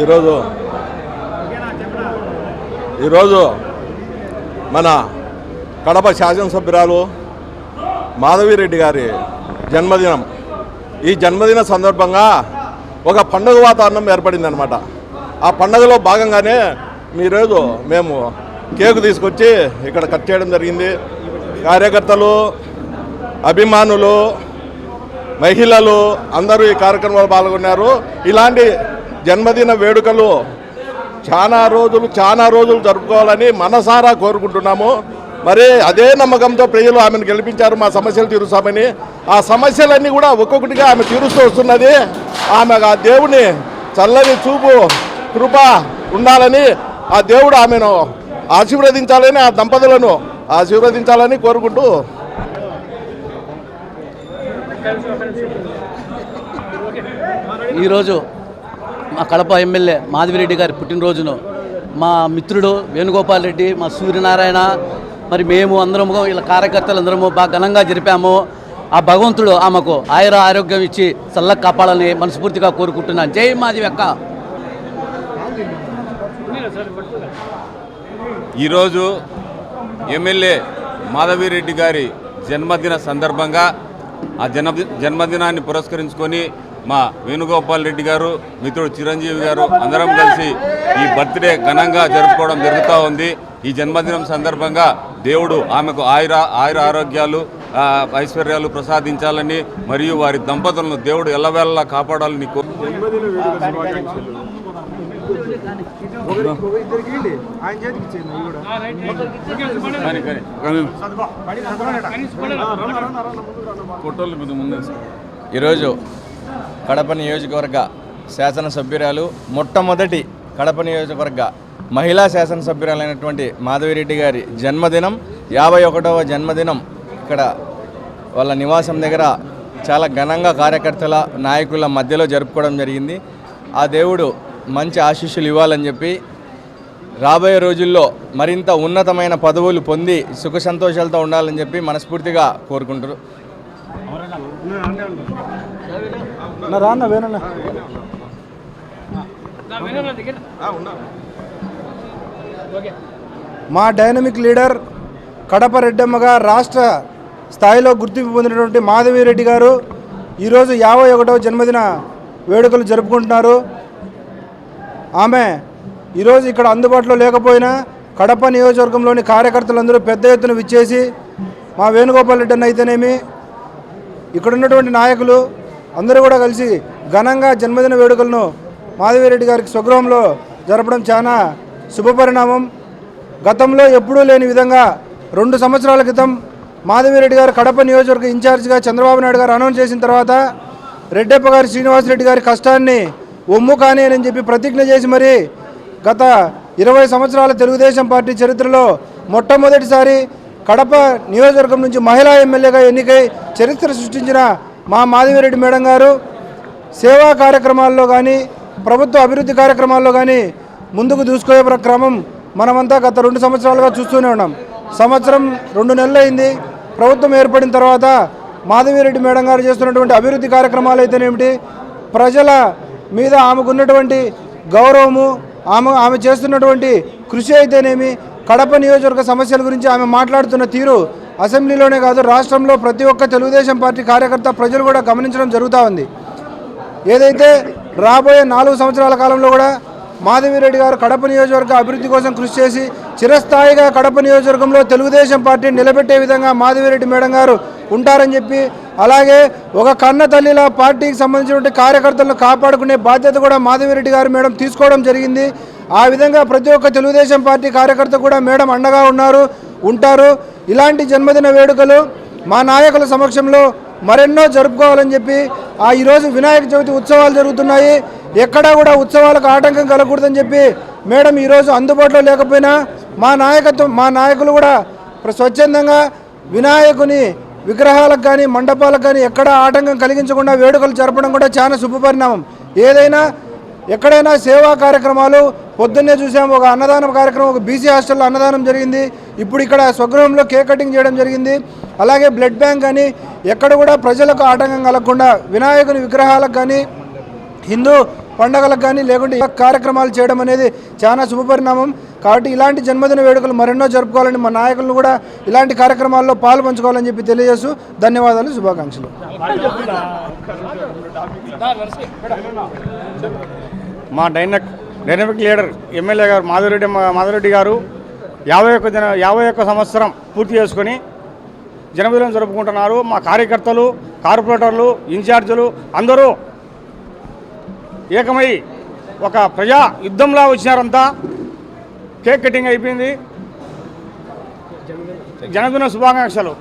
ఈరోజు. ఈరోజు మన కడప శాసనసభ్యురాలు మాధవిరెడ్డి గారి జన్మదినం. ఈ జన్మదిన సందర్భంగా ఒక పండుగ వాతావరణం ఏర్పడింది అనమాట ఆ పండుగలో భాగంగానే ఈరోజు మేము కేకు తీసుకొచ్చి ఇక్కడ కట్ చేయడం జరిగింది. కార్యకర్తలు అభిమానులు మహిళలు అందరూ ఈ కార్యక్రమంలో పాల్గొన్నారు. ఇలాంటి జన్మదిన వేడుకలు చాలా రోజులు చాలా రోజులు జరుపుకోవాలని మనసారా కోరుకుంటున్నాము. మరి అదే నమ్మకంతో ప్రజలు ఆమెను గెలిపించారు మా సమస్యలు తీరుస్తామని. ఆ సమస్యలన్నీ కూడా ఒక్కొక్కటిగా ఆమె తీరుస్తూ వస్తున్నది. ఆమె ఆ దేవుని చల్లని చూపు కృప ఉండాలని ఆ దేవుడు ఆమెను ఆశీర్వదించాలని ఆ దంపతులను ఆశీర్వదించాలని కోరుకుంటూ ఈరోజు మా కడప ఎమ్మెల్యే మాధవిరెడ్డి గారి పుట్టినరోజును మా మిత్రుడు వేణుగోపాల్ రెడ్డి మా సూర్యనారాయణ మరి మేము అందరము ఇలా కార్యకర్తలు అందరము బాగా ఘనంగా జరిపాము. ఆ భగవంతుడు ఆమెకు ఆయుర ఆరోగ్యం ఇచ్చి చల్ల కాపాడాలని మనస్ఫూర్తిగా కోరుకుంటున్నాను జై మాధవి అక్క. ఈరోజు ఎమ్మెల్యే మాధవిరెడ్డి గారి జన్మదిన సందర్భంగా ఆ జన్మ జన్మదినాన్ని పురస్కరించుకొని మా వేణుగోపాల్ రెడ్డి గారు మిత్రుడు చిరంజీవి గారు అందరం కలిసి ఈ బర్త్డే ఘనంగా జరుపుకోవడం జరుగుతూ ఉంది. ఈ జన్మదినం సందర్భంగా దేవుడు ఆమెకు ఆయుర ఆయుర ఆరోగ్యాలు ఐశ్వర్యాలు ప్రసాదించాలని మరియు వారి దంపతులను దేవుడు ఎల్లవేళలా కాపాడాలని కోరు ఈరోజు కడప నియోజకవర్గ శాసనసభ్యురాలు మొట్టమొదటి కడప నియోజకవర్గ మహిళా శాసనసభ్యురాలైనటువంటి మాధవిరెడ్డి గారి జన్మదినం యాభై ఒకటవ జన్మదినం ఇక్కడ వాళ్ళ నివాసం దగ్గర చాలా ఘనంగా కార్యకర్తల నాయకుల మధ్యలో జరుపుకోవడం జరిగింది. ఆ దేవుడు మంచి ఆశీస్సులు ఇవ్వాలని చెప్పి రాబోయే రోజుల్లో మరింత ఉన్నతమైన పదవులు పొంది సుఖ సంతోషాలతో ఉండాలని చెప్పి మనస్ఫూర్తిగా కోరుకుంటారు. మా డైనమిక్ లీడర్ కడప రెడ్డమ్మగా రాష్ట్ర స్థాయిలో గుర్తింపు పొందినటువంటి మాధవిరెడ్డి గారు ఈరోజు యాభై ఒకటవ జన్మదిన వేడుకలు జరుపుకుంటున్నారు. ఆమె ఈరోజు ఇక్కడ అందుబాటులో లేకపోయినా కడప నియోజకవర్గంలోని కార్యకర్తలందరూ పెద్ద ఎత్తున విచ్చేసి మా వేణుగోపాల్ రెడ్డి అన్న అయితేనేమి ఇక్కడ ఉన్నటువంటి నాయకులు అందరూ కూడా కలిసి ఘనంగా జన్మదిన వేడుకలను మాధవిరెడ్డి గారికి స్వగృహంలో జరపడం చాలా శుభపరిణామం. గతంలో ఎప్పుడూ లేని విధంగా రెండు సంవత్సరాల క్రితం మాధవిరెడ్డి గారు కడప నియోజకవర్గ ఇన్ఛార్జిగా చంద్రబాబు నాయుడు గారు అనౌన్స్ చేసిన తర్వాత రెడ్డప్ప గారి శ్రీనివాసరెడ్డి గారి కష్టాన్ని ఒమ్ము కానీ అని చెప్పి ప్రతిజ్ఞ చేసి మరి గత ఇరవై సంవత్సరాల తెలుగుదేశం పార్టీ చరిత్రలో మొట్టమొదటిసారి కడప నియోజకవర్గం నుంచి మహిళా ఎమ్మెల్యేగా ఎన్నికై చరిత్ర సృష్టించిన మా మాధవిరెడ్డి మేడం గారు సేవా కార్యక్రమాల్లో కానీ ప్రభుత్వ అభివృద్ధి కార్యక్రమాల్లో కానీ ముందుకు దూసుకునే క్రమం మనమంతా గత రెండు సంవత్సరాలుగా చూస్తూనే ఉన్నాం. సంవత్సరం రెండు నెలలు అయింది ప్రభుత్వం ఏర్పడిన తర్వాత మాధవిరెడ్డి మేడం గారు చేస్తున్నటువంటి అభివృద్ధి కార్యక్రమాలు అయితేనేమిటి? ప్రజల మీద ఆమెకున్నటువంటి గౌరవము ఆమె ఆమె చేస్తున్నటువంటి కృషి అయితేనేమి కడప నియోజకవర్గ సమస్యల గురించి ఆమె మాట్లాడుతున్న తీరు అసెంబ్లీలోనే కాదు రాష్ట్రంలో ప్రతి ఒక్క తెలుగుదేశం పార్టీ కార్యకర్త ప్రజలు కూడా గమనించడం జరుగుతూ ఉంది. ఏదైతే రాబోయే నాలుగు సంవత్సరాల కాలంలో కూడా మాధవిరెడ్డి గారు కడప నియోజకవర్గ అభివృద్ధి కోసం కృషి చేసి చిరస్థాయిగా కడప నియోజకవర్గంలో తెలుగుదేశం పార్టీని నిలబెట్టే విధంగా మాధవిరెడ్డి మేడం గారు ఉంటారని చెప్పి అలాగే ఒక కన్న తల్లిలా పార్టీకి సంబంధించినటువంటి కార్యకర్తలను కాపాడుకునే బాధ్యత కూడా మాధవిరెడ్డి గారు మేడం తీసుకోవడం జరిగింది. ఆ విధంగా ప్రతి ఒక్క తెలుగుదేశం పార్టీ కార్యకర్త కూడా మేడం అండగా ఉన్నారు ఉంటారు. ఇలాంటి జన్మదిన వేడుకలు మా నాయకుల సమక్షంలో మరెన్నో జరుపుకోవాలని చెప్పి ఆ ఈరోజు వినాయక చవితి ఉత్సవాలు జరుగుతున్నాయి. ఎక్కడా కూడా ఉత్సవాలకు ఆటంకం కలగకూడదని చెప్పి మేడం ఈరోజు అందుబాటులో లేకపోయినా మా నాయకత్వం మా నాయకులు కూడా ప్ర- స్వచ్ఛందంగా వినాయకుని విగ్రహాలకు కానీ మండపాలకు కానీ ఎక్కడా ఆటంకం కలిగించకుండా వేడుకలు జరపడం కూడా చాలా శుభపరిణామం. ఏదైనా ఎక్కడైనా సేవా కార్యక్రమాలు పొద్దున్నే చూసాము ఒక అన్నదానం కార్యక్రమం ఒక బీసీ హాస్టల్లో అన్నదానం జరిగింది. ఇప్పుడు ఇక్కడ స్వగృహంలో కేక్ కటింగ్ చేయడం జరిగింది. అలాగే బ్లడ్ బ్యాంక్ కానీ ఎక్కడ కూడా ప్రజలకు ఆటంకం కలగకుండా వినాయకుని విగ్రహాలకు కానీ హిందూ పండగలకు కానీ లేకుంటే కార్యక్రమాలు చేయడం అనేది చాలా శుభపరిణామం. కాబట్టి ఇలాంటి జన్మదిన వేడుకలు మరెన్నో జరుపుకోవాలని మా నాయకులను కూడా ఇలాంటి కార్యక్రమాల్లో పాలు పంచుకోవాలని చెప్పి తెలియజేస్తూ ధన్యవాదాలు శుభాకాంక్షలు. మా డైనక్ డైనమిక్ లీడర్ ఎమ్మెల్యే గారు మాధవరెడ్డి మాధవరెడ్డి గారు యాభై ఒక్క జన యాభై ఒక్క సంవత్సరం పూర్తి చేసుకొని జన్మదినం జరుపుకుంటున్నారు. మా కార్యకర్తలు కార్పొరేటర్లు ఇన్ఛార్జీలు అందరూ ఏకమై ఒక ప్రజా యుద్ధంలా వచ్చినారంతా. కేక్ కటింగ్ అయిపోయింది. జన్మదిన శుభాకాంక్షలు.